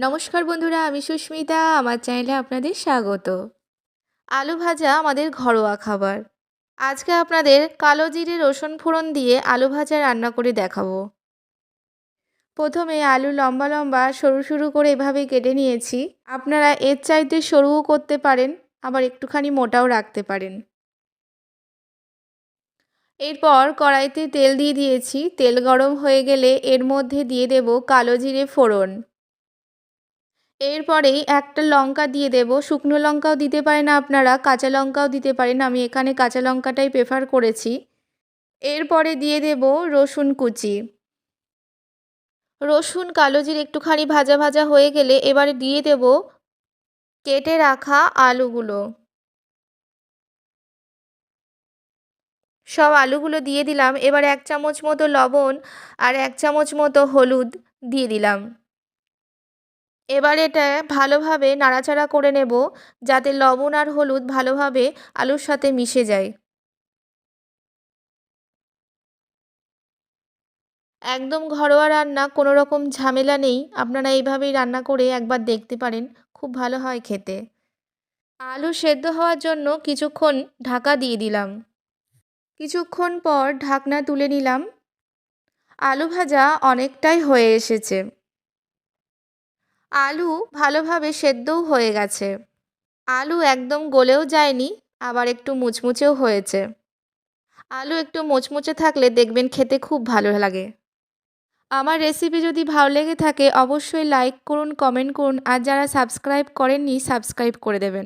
নমস্কার বন্ধুরা, আমি সুস্মিতা, আমার চ্যানেলে আপনাদের স্বাগত। আলু ভাজা আমাদের ঘরোয়া খাবার। আজকে আপনাদের কালো জিরে রসুন ফোড়ন দিয়ে আলু ভাজা রান্না করে দেখাবো। প্রথমে আলু লম্বা লম্বা সরু সরু করে এভাবে কেটে নিয়েছি। আপনারা এর চাইতে সরুও করতে পারেন, আবার একটুখানি মোটাও রাখতে পারেন। এরপর কড়াইতে তেল দিয়ে দিয়েছি। তেল গরম হয়ে গেলে এর মধ্যে দিয়ে দেব কালো জিরে ফোড়ন। এরপরেই একটা লঙ্কা দিয়ে দেব। শুকনো লঙ্কাও দিতে পারেন আপনারা, কাঁচা লঙ্কাও দিতে পারেন। আমি এখানে কাঁচা লঙ্কাটাই প্রেফার করেছি। এরপরে দিয়ে দেব রসুন কুচি। রসুন কালো জিরে একটুখানি ভাজা ভাজা হয়ে গেলে এবারে দিয়ে দেব কেটে রাখা আলুগুলো। সব আলুগুলো দিয়ে দিলাম। এবার এক চামচ মতো লবণ আর এক চামচ মতো হলুদ দিয়ে দিলাম। এবার এটা ভালোভাবে নাড়াচাড়া করে নেব যাতে লবণ আর হলুদ ভালোভাবে আলুর সাথে মিশে যায়। একদম ঘরোয়া রান্না কোনো রকম ঝামেলা নেই। আপনারা এইভাবেই রান্না করে একবার দেখতে পারেন, খুব ভালো হয় খেতে। আলু সেদ্ধ হওয়ার জন্য কিছুক্ষণ ঢাকা দিয়ে দিলাম। কিছুক্ষণ পর ঢাকনা তুলে নিলাম। আলু ভাজা অনেকটাই হয়ে এসেছে। আলু ভালোভাবে সেদ্ধও হয়ে গেছে। আলু একদম গলেও যায়নি, আবার একটু মুচমুচেও হয়েছে। আলু একটু মুচমুচে থাকলে দেখবেন খেতে খুব ভালো লাগে। আমার রেসিপি যদি ভালো লেগে থাকে, অবশ্যই লাইক করুন কমেন্ট করুন, আর যারা সাবস্ক্রাইব করেননি সাবস্ক্রাইব করে দেবেন।